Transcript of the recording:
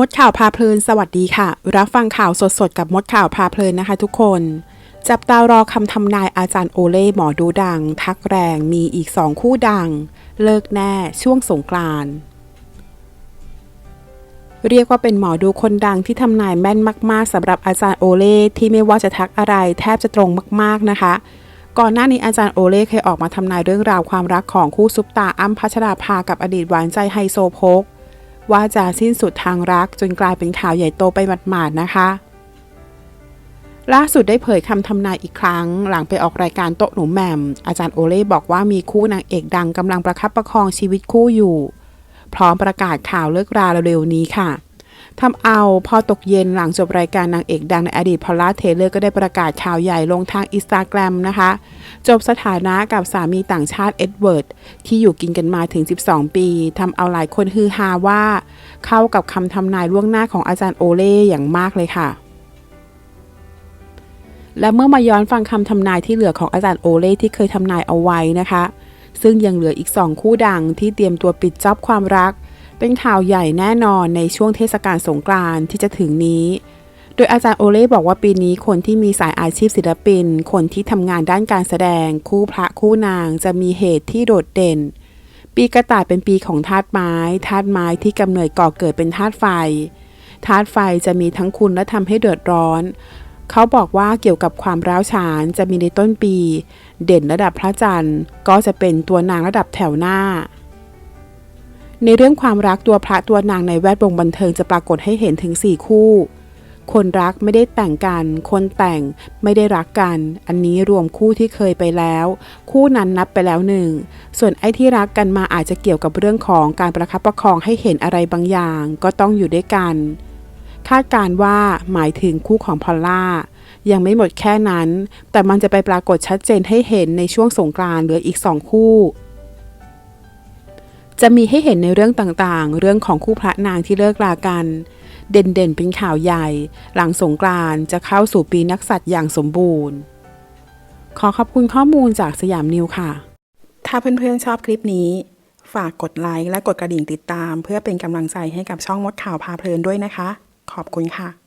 มดข่าวพาเพลินสวัสดีค่ะ รับฟังข่าวสดๆ กับมดข่าวพาเพลินนะคะทุกคน จับตารอคำทำนายอาจารย์โอเล่หมอดูดัง ทักแรงมีอีกสองคู่ดัง เลิกแน่ช่วงสงกรานต์เรียกว่าเป็นหมอดูคนดังที่ทำนายแม่นมาก ๆสำหรับอาจารย์โอเล่ที่ไม่ว่าจะทักอะไรแทบจะตรงมากๆนะคะ ก่อนหน้านี้อาจารย์โอเล่เคยออกมาทำนายเรื่องราวความรักของคู่ซุปตาอ้ำพัชราภากับอดีตหวานใจไฮโซโพก ว่าจะสิ้นสุดทางรักจนกลายเป็นข่าวใหญ่โตไปหมาดๆนะคะ ล่าสุดได้เผยคำทำนายอีกครั้ง หลังไปออกรายการโต๊ะหนูแหม่ม อาจารย์โอเล่บอกว่ามีคู่นางเอกดังกำลังประคับประคองชีวิตคู่อยู่ พร้อมประกาศข่าวเลิกราเร็วๆนี้ค่ะ ทำเอาพอตกเย็นหลังจบรายการนางเอกดังในอดีตพอลล่าเทเลอร์ก็ได้ประกาศข่าวใหญ่ลงทางอินสตาแกรมนะคะ จบสถานะกับสามีต่างชาติเอ็ดเวิร์ด ที่อยู่กินกันมาถึง 12 ปีทำเอาหลายคนฮือฮาว่า เข้ากับคำทำนายล่วงหน้าของอาจารย์โอเล่อย่างมากเลยค่ะและเมื่อมาย้อนฟังคำทำนายที่เหลือของอาจารย์โอเล่ที่เคยทำนายเอาไว้นะคะ ซึ่งยังเหลืออีกสองคู่ดังที่เตรียมตัวปิดจ็อบความรัก เป็นข่าวใหญ่แน่นอนในช่วงเทศกาลสงกรานต์ที่จะถึงนี้ โดยอาจารย์โอเล่บอกว่าปีนี้คนที่มีสายอาชีพศิลปิน คนที่ทำงานด้านการแสดง คู่พระคู่นางจะมีเหตุที่โดดเด่น ปีกระต่ายเป็นปีของธาตุไม้ธาตุไม้ที่กำเนิดก่อเกิดเป็นธาตุไฟธาตุไฟจะมีทั้งคุณและทำให้เดือดร้อน เขาบอกว่าเกี่ยวกับความร้าวฉานจะมีในต้นปี เด่นระดับพระจันทร์ ก็จะเป็นตัวนางระดับแถวหน้า ในเรื่องความรักตัวพระตัวนางในแวดวงบันเทิงจะปรากฏให้เห็นถึง 4 คู่ คนรักไม่ได้แต่งกัน คนแต่งไม่ได้รักกัน อันนี้รวมคู่ที่เคยไปแล้ว คู่นั้นนับไปแล้วหนึ่ง ส่วนไอ้ที่รักกันมาอาจจะเกี่ยวกับเรื่องของการประคับประคองให้เห็นอะไรบางอย่าง ก็ต้องอยู่ด้วยกัน คาดการว่าหมายถึงคู่ของพอลล่ายังไม่หมดแค่นั้น แต่มันจะไปปรากฏชัดเจนให้เห็นในช่วงสงกรานต์เหลืออีกสองคู่ จะมีให้เห็นในเรื่องต่างๆ เรื่องของคู่พระนางที่เลิกรากัน เด่นๆ เป็นข่าวใหญ่ หลังสงกรานจะเข้าสู่ปีนักสัตว์อย่างสมบูรณ์ ขอขอบคุณข้อมูลจากสยามนิวค่ะ ถ้าเพื่อนๆชอบคลิปนี้ ฝากกดไลค์และกดกระดิ่งติดตาม เพื่อเป็นกำลังใจให้กับช่องมดข่าวพาเพลินด้วยนะคะ ขอบคุณค่ะ